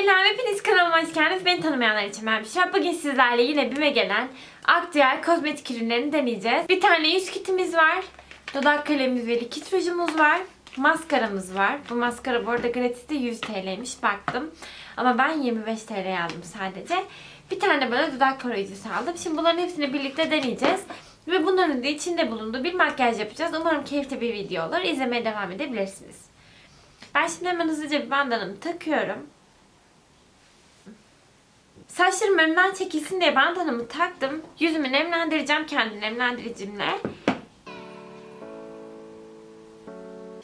Selam hepiniz kanalıma hoş geldiniz. Beni tanımayanlar için ben Büşra. Bugün sizlerle yine BİM'e gelen aktüel kozmetik ürünlerini deneyeceğiz. Bir tane yüz kitimiz var. Dudak kalemimiz ve likit rujumuz var. Maskaramız var. Bu maskara bu arada gratis'te 100 TL'ymiş baktım. Ama ben 25 TL aldım sadece. Bir tane böyle dudak koruyucusu aldım. Şimdi bunların hepsini birlikte deneyeceğiz. Ve bunların da içinde bulunduğu bir makyaj yapacağız. Umarım keyifli bir video olur. İzlemeye devam edebilirsiniz. Ben şimdi hemen hızlıca bir bandanamı takıyorum. Saçlarım önümden çekilsin diye bandanamı taktım. Yüzümü nemlendireceğim kendi nemlendiricimle.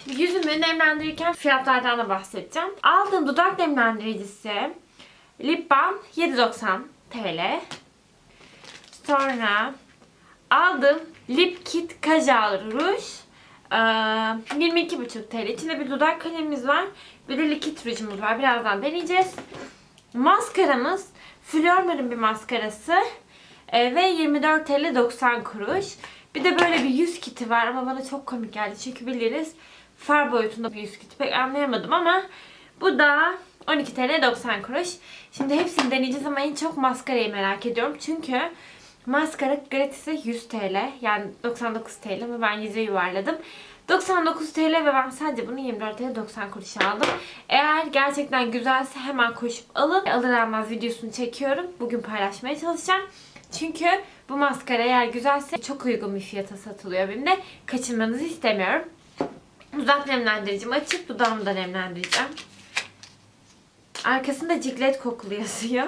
Şimdi yüzümü nemlendirirken fiyatlardan da bahsedeceğim. Aldığım dudak nemlendiricisi Lip Balm 7.90 TL. Sonra aldım Lip Kit Kajal ee, 22.5 TL. İçinde bir dudak kalemimiz var. Bir de likit rujumuz var. Birazdan deneyeceğiz. Maskaramız Flormar'ın bir maskarası. Ee, ve 24 TL 90 kuruş. Bir de böyle bir yüz kiti var ama bana çok komik geldi. Çünkü biliriz far boyutunda bir yüz kiti pek anlayamadım ama bu da 12 TL 90 kuruş. Şimdi hepsini deneyeceğiz ama en çok maskarayı merak ediyorum. Çünkü maskara gratis'e 100 TL. Yani 99 TL ama ben 100'e yuvarladım. 99 TL ve ben sadece bunu 24 TL 90 kuruş aldım. Eğer gerçekten güzelse hemen koşup alın. Alır almaz videosunu çekiyorum. Bugün paylaşmaya çalışacağım. Çünkü bu maskara eğer güzelse çok uygun bir fiyata satılıyor benim de. Kaçırmanızı istemiyorum. Dudak nemlendiricimi açıp dudağımı da nemlendireceğim. Arkasında ciklet kokulu yazıyor.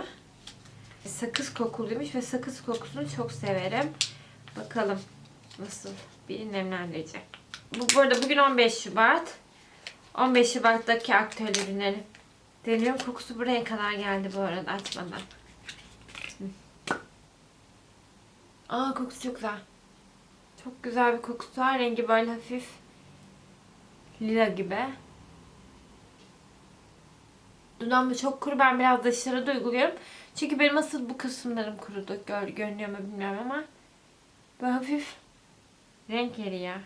Sakız kokuluymuş ve sakız kokusunu çok severim. Bakalım nasıl bir nemlendirici. Bu, bu arada bugün 15 Şubat. 15 Şubat'taki aktüel ürünleri deniyorum. Kokusu buraya kadar geldi bu arada açmadan. Aa kokusu çok güzel. Çok güzel bir kokusu var. Rengi böyle hafif lila gibi. Dudağım da çok kuru. Ben biraz dışarıda uyguluyorum. Çünkü benim asıl bu kısımlarım kurudu. Gör, görünüyor mu bilmiyorum ama. Böyle hafif renk veriyor.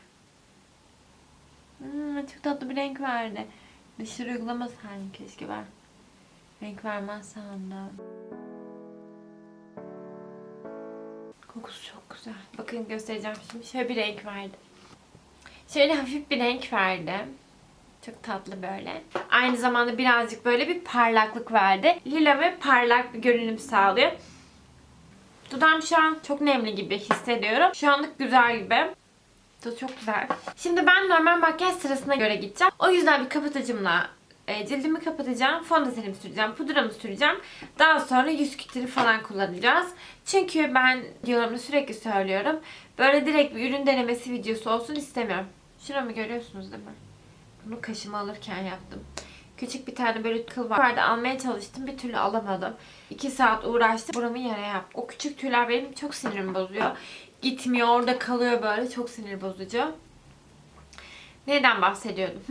Hmm, çok tatlı bir renk verdi. Dışarı uygulamasaydım keşke ben. Renk vermez sandım. Kokusu çok güzel. Bakın göstereceğim şimdi. Şöyle bir renk verdi. Şöyle hafif bir renk verdi. Çok tatlı böyle. Aynı zamanda birazcık böyle bir parlaklık verdi. Lila ve parlak bir görünüm sağlıyor. Dudağım şu an çok nemli gibi hissediyorum. Şu anlık güzel gibi. Tadı çok güzel. Şimdi ben normal makyaj sırasına göre gideceğim. O yüzden bir kapatıcımla e, cildimi kapatacağım. Fondötenimi süreceğim. Pudramı süreceğim. Daha sonra yüz kitini falan kullanacağız. Çünkü ben videolarımda sürekli söylüyorum. Böyle direkt bir ürün denemesi videosu olsun istemiyorum. Şuramı görüyorsunuz değil mi? Bunu kaşıma alırken yaptım. Küçük bir tane böyle kıl vardı. Almaya çalıştım. Bir türlü alamadım. 2 saat uğraştım. Buramı yere yaptım. O küçük tüyler benim çok sinirimi bozuyor. Gitmiyor. Orada kalıyor böyle. Çok sinir bozucu. Neden bahsediyordum?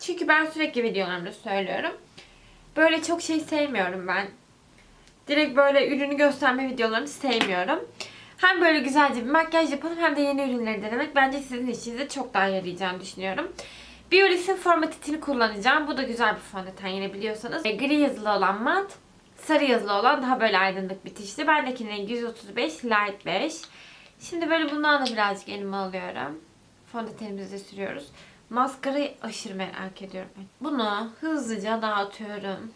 Çünkü ben sürekli videolarımda söylüyorum. Böyle çok şey sevmiyorum ben. Direkt böyle ürünü gösterme videolarını sevmiyorum. Hem böyle güzelce bir makyaj yapalım hem de yeni ürünleri denemek bence sizin işinize çok daha yarayacağını düşünüyorum. Biolis'in formatitini kullanacağım. Bu da güzel bir fondöten yine biliyorsanız. E, Gri yazılı olan mat, sarı yazılı olan daha böyle aydınlık bitişli. Bendekinin rengi 135 Light 5. Şimdi böyle bundan da birazcık elime alıyorum. Fondötenimizi de sürüyoruz. Maskarayı aşırı merak ediyorum. Bunu hızlıca dağıtıyorum.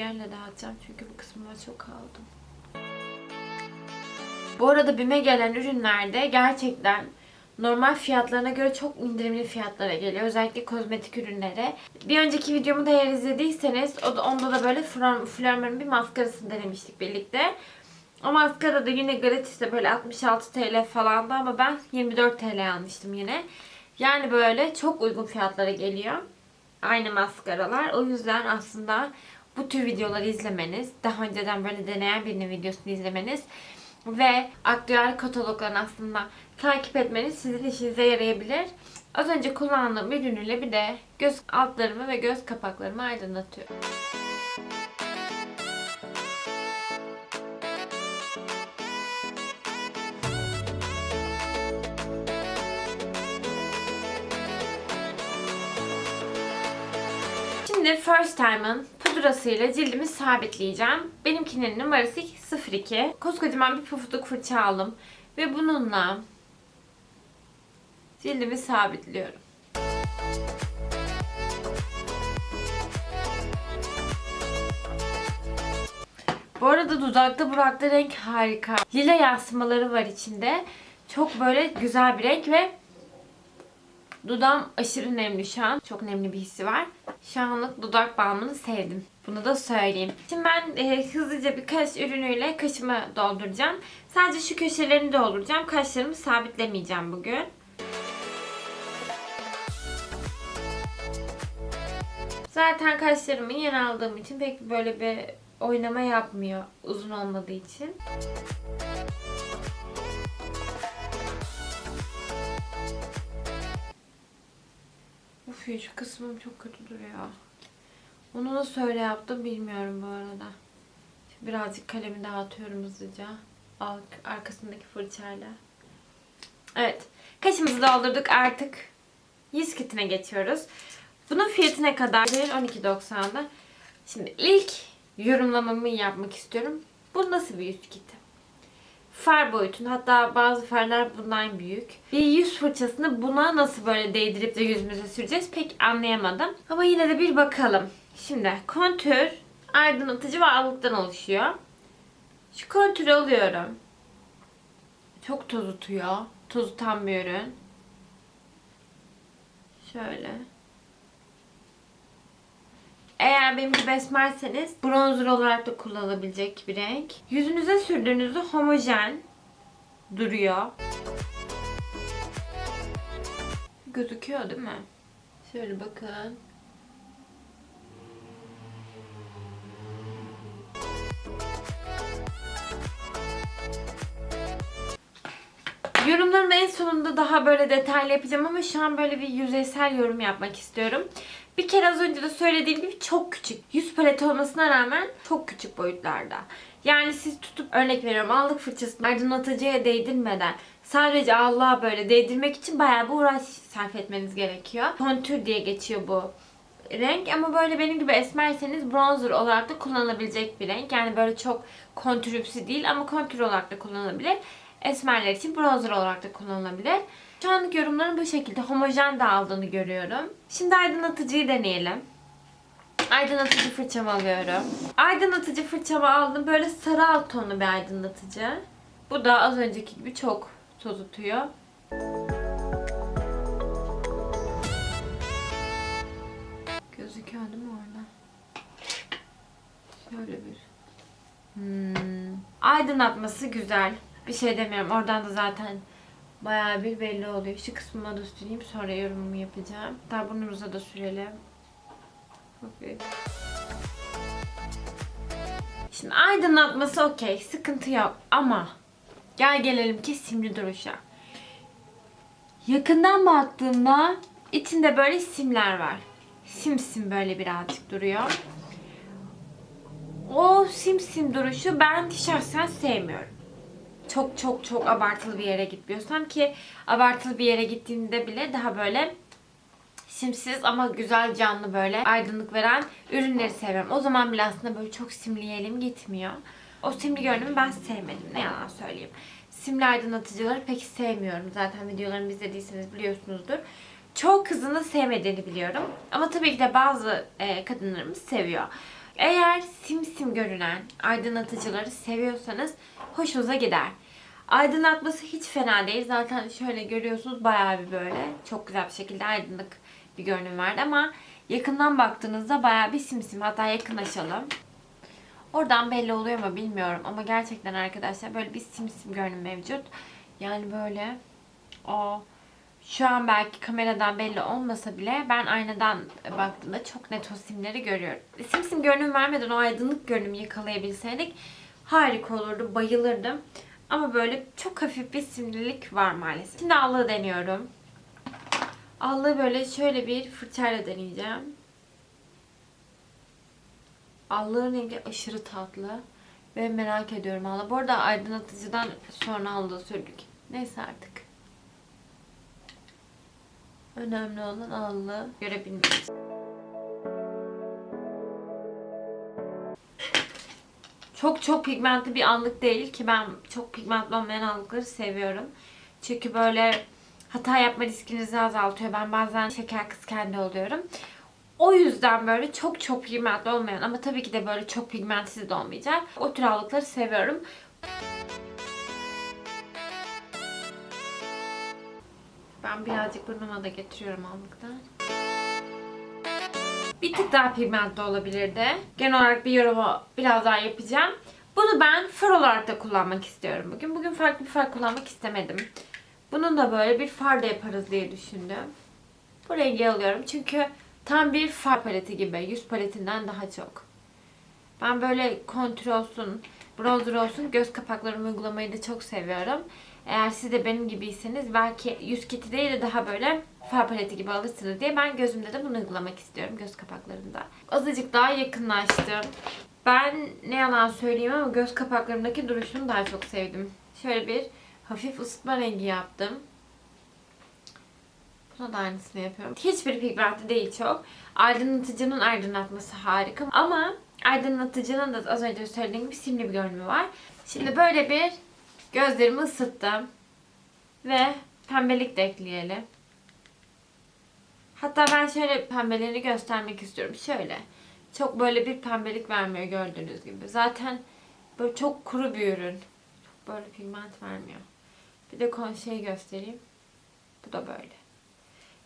Bunu süngerle dağıtacağım çünkü bu kısmına çok aldım. Bu arada BİM'e gelen ürünlerde gerçekten normal fiyatlarına göre çok indirimli fiyatlara geliyor. Özellikle kozmetik ürünlere. Bir önceki videomu da eğer izlediyseniz o da, onda da böyle Flormar'ın bir maskarasını denemiştik birlikte. O maskara da yine gratis'te böyle 66 TL falandı ama ben 24 TL almıştım yine. Yani böyle çok uygun fiyatlara geliyor. Aynı maskaralar. O yüzden aslında bu tür videoları izlemeniz, daha önceden böyle deneyen birinin videosunu izlemeniz ve aktüel kataloglarını aslında takip etmeniz sizin işinize yarayabilir. Az önce kullandığım ürünüyle bir de göz altlarımı ve göz kapaklarımı aydınlatıyorum. Şimdi First Time'ın pudrasıyla cildimi sabitleyeceğim. Benimkinin numarası 02. Koskocaman bir pufuduk fırça aldım. Ve bununla cildimi sabitliyorum. Bu arada dudakta burakta renk harika. Lila yansımaları var içinde. Çok böyle güzel bir renk ve dudağım aşırı nemli şu an. Çok nemli bir hissi var. Şu anlık dudak balmını sevdim. Bunu da söyleyeyim. Şimdi ben e, hızlıca bir kaş ürünüyle kaşımı dolduracağım. Sadece şu köşelerini dolduracağım. Kaşlarımı sabitlemeyeceğim bugün. Zaten kaşlarımı yeni aldığım için pek böyle bir oynama yapmıyor uzun olmadığı için. Uf ya şu kısmım çok kötü duruyor. Onu nasıl öyle yaptım bilmiyorum bu arada. Birazcık kalemi dağıtıyorum hızlıca. Ar- Arkasındaki fırçayla. Evet. Kaşımızı doldurduk artık. Yüz kitine geçiyoruz. Bunun fiyatı ne kadar? 12.90'da. Şimdi ilk yorumlamamı yapmak istiyorum. Bu nasıl bir yüz kiti? Far boyutun hatta bazı farlar bundan büyük. Bir yüz fırçasını buna nasıl böyle değdirip de yüzümüze süreceğiz pek anlayamadım. Ama yine de bir bakalım. Şimdi kontür, aydınlatıcı ve allıktan oluşuyor. Şu kontürü alıyorum. Çok tozutuyor. Tozutan bir ürün. Şöyle. Eğer benim gibi esmerseniz bronzer olarak da kullanılabilecek bir renk. Yüzünüze sürdüğünüzde homojen duruyor. Gözüküyor değil mi? Şöyle bakın. Yorumlarımı en sonunda daha böyle detaylı yapacağım ama şu an böyle bir yüzeysel yorum yapmak istiyorum. Bir kere az önce de söylediğim gibi çok küçük. Yüz paleti olmasına rağmen çok küçük boyutlarda. Yani siz tutup örnek veriyorum aldık fırçasını aydınlatıcıya değdirmeden sadece Allah'a böyle değdirmek için bayağı bir uğraş sarf etmeniz gerekiyor. Kontür diye geçiyor bu renk ama böyle benim gibi esmerseniz bronzer olarak da kullanılabilecek bir renk. Yani böyle çok kontürümsü değil ama kontür olarak da kullanılabilir. Esmerler için bronzer olarak da kullanılabilir. Şu anlık yorumlarım bu şekilde. Homojen de aldığını görüyorum. Şimdi aydınlatıcıyı deneyelim. Aydınlatıcı fırçamı alıyorum. Aydınlatıcı fırçamı aldım. Böyle sarı alt tonlu bir aydınlatıcı. Bu da az önceki gibi çok tozutuyor. Gözüküyor değil mi orada? Şöyle bir. Hmm. Aydınlatması güzel. Bir şey demiyorum. Oradan da zaten bayağı bir belli oluyor. Şu kısmıma da süreyim. Sonra yorumumu yapacağım. Daha burnumuza da sürelim. Okey. Şimdi aydınlatması okey. Sıkıntı yok. Ama gel gelelim ki simli duruşa. Yakından baktığımda içinde böyle simler var. Simsim böyle birazcık duruyor. O simsim duruşu ben şahsen sevmiyorum. Çok çok çok abartılı bir yere gitmiyorsam ki abartılı bir yere gittiğimde bile daha böyle simsiz ama güzel canlı böyle aydınlık veren ürünleri seviyorum. O zaman bile aslında böyle çok simliyelim gitmiyor. O simli görünümü ben sevmedim. Ne yalan söyleyeyim. Simli aydınlatıcıları pek sevmiyorum. Zaten videolarımı izlediyseniz biliyorsunuzdur. Çoğu kızın da sevmediğini biliyorum. Ama tabii ki de bazı e, kadınlarımız seviyor. Eğer simsim görünen aydınlatıcıları seviyorsanız hoşunuza gider. Aydınlatması hiç fena değil. Zaten şöyle görüyorsunuz bayağı bir böyle çok güzel bir şekilde aydınlık bir görünüm vardı ama yakından baktığınızda bayağı bir simsim. Hatta yakınlaşalım. Oradan belli oluyor mu bilmiyorum ama gerçekten arkadaşlar böyle bir simsim görünüm mevcut. Yani böyle o şu an belki kameradan belli olmasa bile ben aynadan baktığımda çok net o simleri görüyorum. Simsim görünüm vermeden o aydınlık görünümü yakalayabilseydik harika olurdu. Bayılırdım. Ama böyle çok hafif bir simlilik var maalesef. Şimdi allığı deniyorum. Allığı böyle şöyle bir fırçayla deneyeceğim. Allığın rengi aşırı tatlı. Ve merak ediyorum allığı. Bu arada aydınlatıcıdan sonra allığı sürdük. Neyse artık. Önemli olan allı görebilmemiz. Çok çok pigmentli bir anlık değil ki ben çok pigmentli olmayan anlıkları seviyorum. Çünkü böyle hata yapma riskinizi azaltıyor. Ben bazen şeker kıskendi oluyorum. O yüzden böyle çok çok pigmentli olmayan ama tabii ki de böyle çok pigmentsiz de olmayacak. O tür allıkları seviyorum. Ben birazcık burnuma da getiriyorum allıktan. Bir tık daha pigmentli olabilirdi. Genel olarak bir yorumu biraz daha yapacağım. Bunu ben far olarak da kullanmak istiyorum bugün. Bugün farklı bir far kullanmak istemedim. Bunun da böyle bir far da yaparız diye düşündüm. Bu rengi alıyorum çünkü tam bir far paleti gibi. Yüz paletinden daha çok. Ben böyle kontür olsun, bronzer olsun göz kapaklarımı uygulamayı da çok seviyorum. Eğer siz de benim gibiyseniz belki yüz kiti değil de daha böyle far paleti gibi alırsınız diye ben gözümde de bunu uygulamak istiyorum göz kapaklarımda. Azıcık daha yakınlaştım. Ben ne yalan söyleyeyim ama göz kapaklarımdaki duruşunu daha çok sevdim. Şöyle bir hafif ısıtma rengi yaptım. Buna da aynısını yapıyorum. Hiçbir pigmentli değil çok. Aydınlatıcının aydınlatması harika. Ama aydınlatıcının da az önce söylediğim gibi simli bir görünümü var. Şimdi böyle bir gözlerimi ısıttım. Ve pembelik de ekleyelim. Hatta ben şöyle pembelerini göstermek istiyorum. Şöyle. Çok böyle bir pembelik vermiyor gördüğünüz gibi. Zaten böyle çok kuru bir ürün. Çok böyle pigment vermiyor. Bir de şeyi göstereyim. Bu da böyle.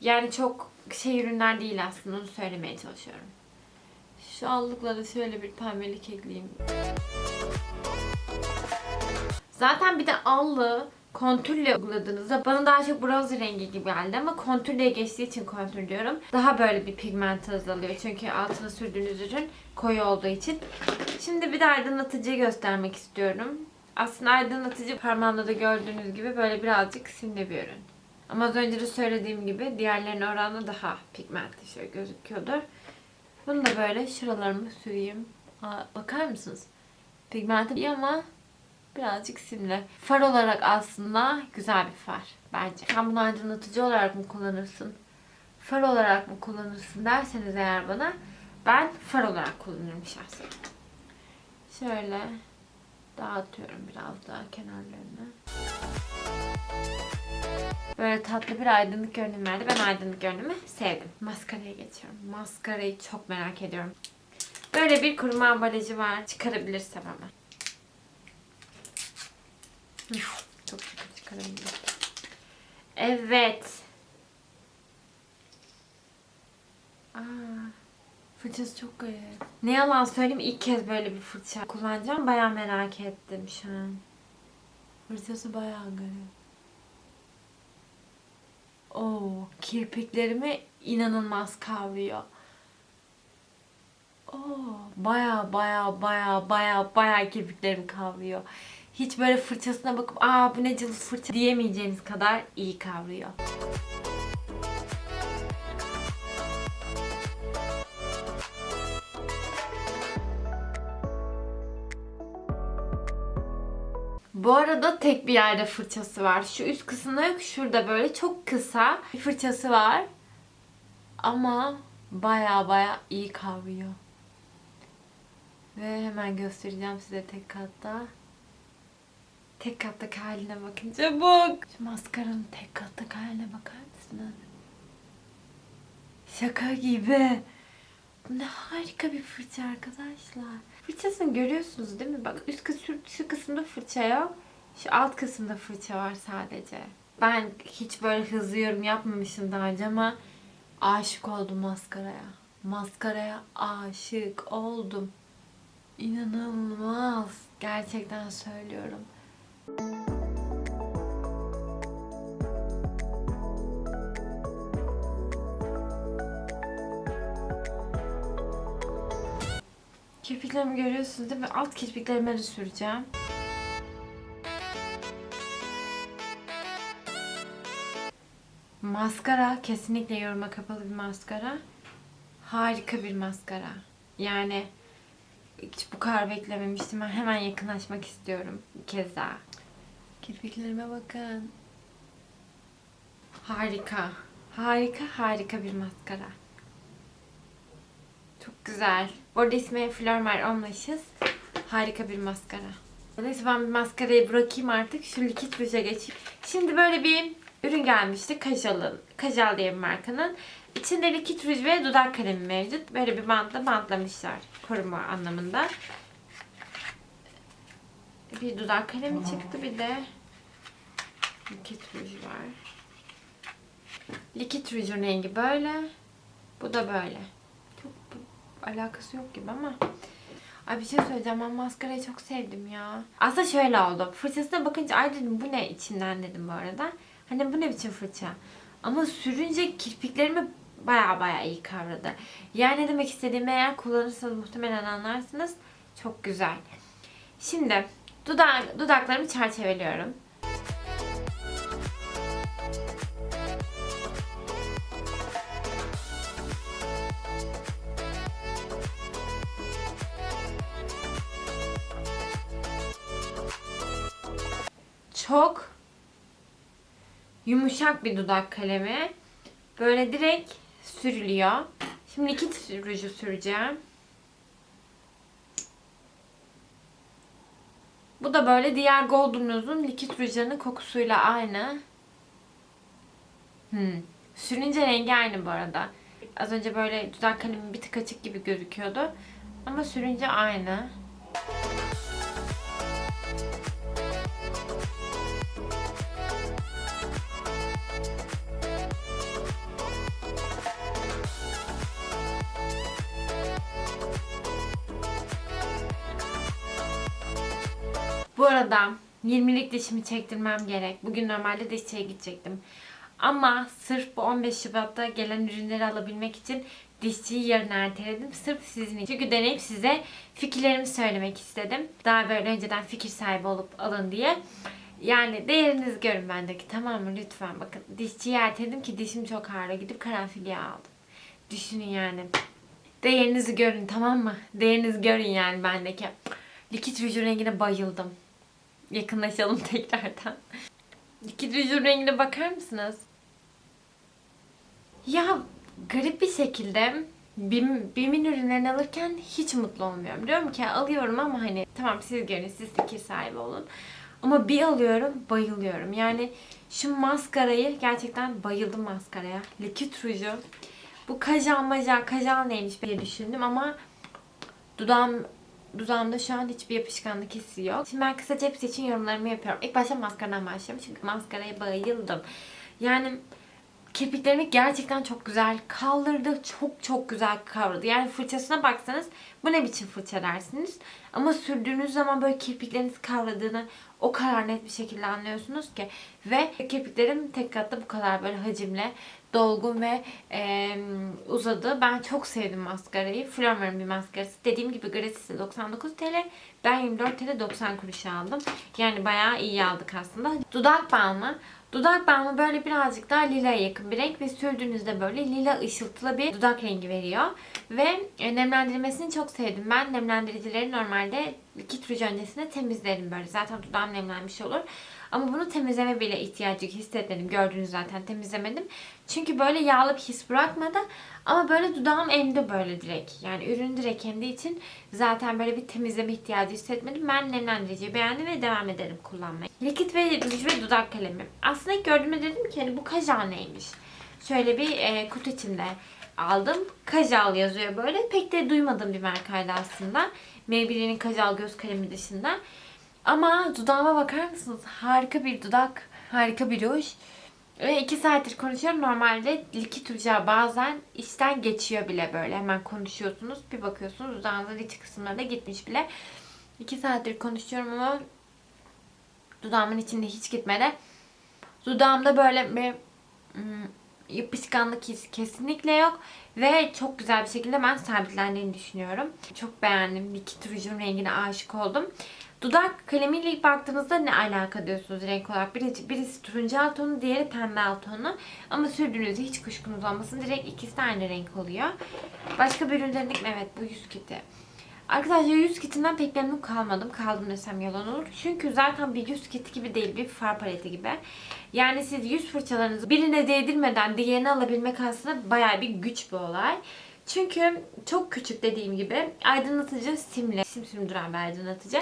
Yani çok şey ürünler değil aslında onu söylemeye çalışıyorum. Şu allıkla da şöyle bir pembelik ekleyeyim. Zaten bir de allı kontürle uyguladığınızda bana daha çok bronzer rengi gibi geldi ama kontürle geçtiği için kontür diyorum. Daha böyle bir pigment azalıyor çünkü altına sürdüğünüz ürün koyu olduğu için. Şimdi bir de aydınlatıcıyı göstermek istiyorum. Aslında aydınlatıcı parmağımda da gördüğünüz gibi böyle birazcık simli bir ürün. Ama az önce de söylediğim gibi diğerlerine oranla daha pigmentli şöyle gözüküyordur. Bunu da böyle şuralarımı süreyim. Aa, bakar mısınız? Pigmenti iyi ama birazcık simli. Far olarak aslında güzel bir far bence. Sen bunu aydınlatıcı olarak mı kullanırsın? Far olarak mı kullanırsın derseniz eğer bana ben far olarak kullanırım şahsen. Şöyle dağıtıyorum biraz daha kenarlarını. Böyle tatlı bir aydınlık görünüm verdi. Ben aydınlık görünümü sevdim. Maskaraya geçiyorum. Maskarayı çok merak ediyorum. Böyle bir kuruma ambalajı var. Çıkarabilirsem hemen. Çok şükür çıkarabildim. Evet. Aa, fırçası çok garip. Ne yalan söyleyeyim ilk kez böyle bir fırça kullanacağım. Baya merak ettim şu an. Fırçası bayağı garip. Oo, kirpiklerimi inanılmaz kavruyor. Oo, baya baya baya baya baya kirpiklerimi kavruyor. Hiç böyle fırçasına bakıp aa bu ne cılız fırça diyemeyeceğiniz kadar iyi kavruyor. Bu arada tek bir yerde fırçası var. Şu üst kısımda yok. Şurada böyle çok kısa bir fırçası var. Ama baya baya iyi kavruyor. Ve hemen göstereceğim size tek katta. Tek kattaki haline bakın. Çabuk. Şu maskaranın tek kattaki haline bakar mısınız? Şaka gibi. Bu ne harika bir fırça arkadaşlar. Fırçasını görüyorsunuz değil mi? Bak üst kısım, şu kısımda fırça yok. Şu alt kısımda fırça var sadece. Ben hiç böyle hızlı yorum yapmamışım daha önce ama aşık oldum maskaraya. Maskaraya aşık oldum. İnanılmaz. Gerçekten söylüyorum. Kirpiklerimi görüyorsunuz değil mi? Alt kirpiklerime de süreceğim. Maskara kesinlikle yoruma kapalı bir maskara. Harika bir maskara. Yani hiç bu kadar beklememiştim. Ben hemen yakınlaşmak istiyorum bir kez daha. Kirpiklerime bakın. Harika. Harika harika bir maskara. Çok güzel. Bu arada ismi Flor Mer Omlaşız. Harika bir maskara. Neyse ben bir maskarayı bırakayım artık. Şu likit ruja geçeyim. Şimdi böyle bir ürün gelmişti. Kajal'ın. Kajal diye bir markanın. İçinde likit ruj ve dudak kalemi mevcut. Böyle bir bantla bantlamışlar. Koruma anlamında. Bir dudak kalemi çıktı bir de likit ruj var. Likit rujun rengi böyle. Bu da böyle. Çok alakası yok gibi ama. Ay bir şey söyleyeceğim ben maskarayı çok sevdim ya. Aslında şöyle oldu. Fırçasına bakınca ay dedim bu ne içinden dedim bu arada. Hani bu ne biçim fırça. Ama sürünce kirpiklerimi baya baya iyi kavradı. Yani ne demek istediğimi eğer kullanırsanız muhtemelen anlarsınız. Çok güzel. Şimdi dudak, dudaklarımı çerçeveliyorum. Çok yumuşak bir dudak kalemi. Böyle direkt sürülüyor. Şimdi likit ruju süreceğim. Bu da böyle diğer Golden Rose'un likit rujlarının kokusuyla aynı. Hmm. Sürünce rengi aynı bu arada. Az önce böyle dudak kalemi bir tık açık gibi gözüküyordu. Ama sürünce aynı. Arada 20'lik dişimi çektirmem gerek. Bugün normalde dişçiye gidecektim. Ama sırf bu 15 Şubat'ta gelen ürünleri alabilmek için dişçiyi yarın erteledim. Sırf sizin için. Çünkü deneyip size fikirlerimi söylemek istedim. Daha böyle önceden fikir sahibi olup alın diye. Yani değerinizi görün bendeki tamam mı lütfen bakın. Dişçiyi erteledim ki dişim çok ağrıyor. Gidip karanfilya aldım. Düşünün yani. Değerinizi görün tamam mı? Değerinizi görün yani bendeki. Likit rujun rengine bayıldım. Yakınlaşalım tekrardan. Likit rujun rengine bakar mısınız? Ya garip bir şekilde BİM, BİM'in ürünlerini alırken hiç mutlu olmuyorum. Diyorum ki alıyorum ama hani tamam siz görün siz fikir sahibi olun. Ama bir alıyorum bayılıyorum. Yani şu maskarayı gerçekten bayıldım maskaraya. Likit ruju. Bu kajal majal kajal neymiş diye düşündüm ama dudağım dudağımda şu an hiçbir yapışkanlık hissi yok. Şimdi ben kısaca hepsi için yorumlarımı yapıyorum. İlk başta maskaradan başlayayım çünkü maskaraya bayıldım. Yani kirpiklerimi gerçekten çok güzel kaldırdı. Çok çok güzel kavradı. Yani fırçasına baksanız bu ne biçim fırça dersiniz. Ama sürdüğünüz zaman böyle kirpikleriniz kavradığını o kadar net bir şekilde anlıyorsunuz ki. Ve kirpiklerim tek katta bu kadar böyle hacimle dolgun ve e, uzadı. Ben çok sevdim maskarayı. Flormar'ın bir maskarası. Dediğim gibi gratisi 99 TL. Ben 24 TL 90 kuruş aldım. Yani bayağı iyi aldık aslında. Dudak balmı. Dudak balmı böyle birazcık daha lila'ya yakın bir renk ve sürdüğünüzde böyle lila ışıltılı bir dudak rengi veriyor. Ve e, nemlendirmesini çok sevdim. Ben nemlendiricileri normalde likit ruj öncesinde temizlerim böyle. Zaten dudağım nemlenmiş olur. Ama bunu temizleme bile ihtiyacı hissetmedim. Gördüğünüz zaten temizlemedim. Çünkü böyle yağlı bir his bırakmadı. Ama böyle dudağım emdi böyle direkt. Yani ürün direkt emdiği için zaten böyle bir temizleme ihtiyacı hissetmedim. Ben nemlendiriciyi beğendim ve devam ederim kullanmaya. Likit ve ruj ve dudak kalemi. Aslında ilk gördüğümde dedim ki hani bu kajal neymiş? Şöyle bir e, kutu içinde aldım. Kajal yazıyor böyle. Pek de duymadığım bir markaydı aslında. Maybelline'in kajal göz kalemi dışında. Ama dudağıma bakar mısınız? Harika bir dudak, harika bir ruj. Ve iki saattir konuşuyorum. Normalde likit ruja bazen içten geçiyor bile böyle. Hemen konuşuyorsunuz. Bir bakıyorsunuz dudağınızın iç kısımlarına gitmiş bile. İki saattir konuşuyorum ama dudağımın içinde hiç gitmedi. Dudağımda böyle bir hmm, yapışkanlık hissi kesinlikle yok. Ve çok güzel bir şekilde ben sabitlendiğini düşünüyorum. Çok beğendim. Likit rujun rengine aşık oldum. Dudak kalemiyle ilk baktığınızda ne alaka diyorsunuz renk olarak. Birisi, birisi turuncu alt tonu, diğeri pembe alt tonu. Ama sürdüğünüzde hiç kuşkunuz olmasın. Direkt ikisi de aynı renk oluyor. Başka bir ürün? Evet bu yüz kiti. Arkadaşlar yüz kitinden pek memnun kalmadım. Kaldım desem yalan olur. Çünkü zaten bir yüz kiti gibi değil. Bir far paleti gibi. Yani siz yüz fırçalarınızı birine değdirmeden diğerini alabilmek aslında bayağı bir güç bir olay. Çünkü çok küçük dediğim gibi aydınlatıcı simli, simsim duran bir aydınlatıcı.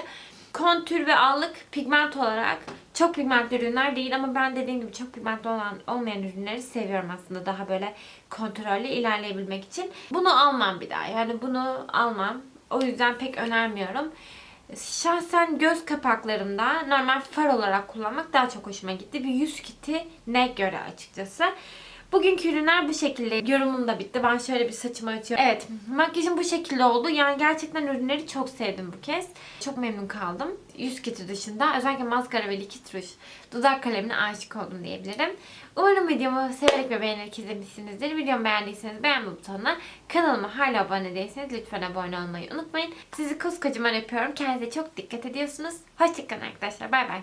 Kontür ve allık pigment olarak çok pigmentli ürünler değil ama ben dediğim gibi çok pigmentli olan olmayan ürünleri seviyorum aslında daha böyle kontrollü ilerleyebilmek için. Bunu almam bir daha. Yani bunu almam. O yüzden pek önermiyorum. Şahsen göz kapaklarımda normal far olarak kullanmak daha çok hoşuma gitti. Bir yüz kiti ne göre açıkçası. Bugünkü ürünler bu şekilde. Yorumum da bitti. Ben şöyle bir saçımı açıyorum. Evet makyajım bu şekilde oldu. Yani gerçekten ürünleri çok sevdim bu kez. Çok memnun kaldım. Yüz kiti dışında özellikle maskara ve likit ruj, dudak kalemine aşık oldum diyebilirim. Umarım videomu severek ve beğenerek izlemişsinizdir. Videomu beğendiyseniz beğenme butonuna, kanalıma hala abone değilseniz lütfen abone olmayı unutmayın. Sizi koskocaman öpüyorum. Kendinize çok dikkat ediyorsunuz. Hoşçakalın arkadaşlar. Bay bay.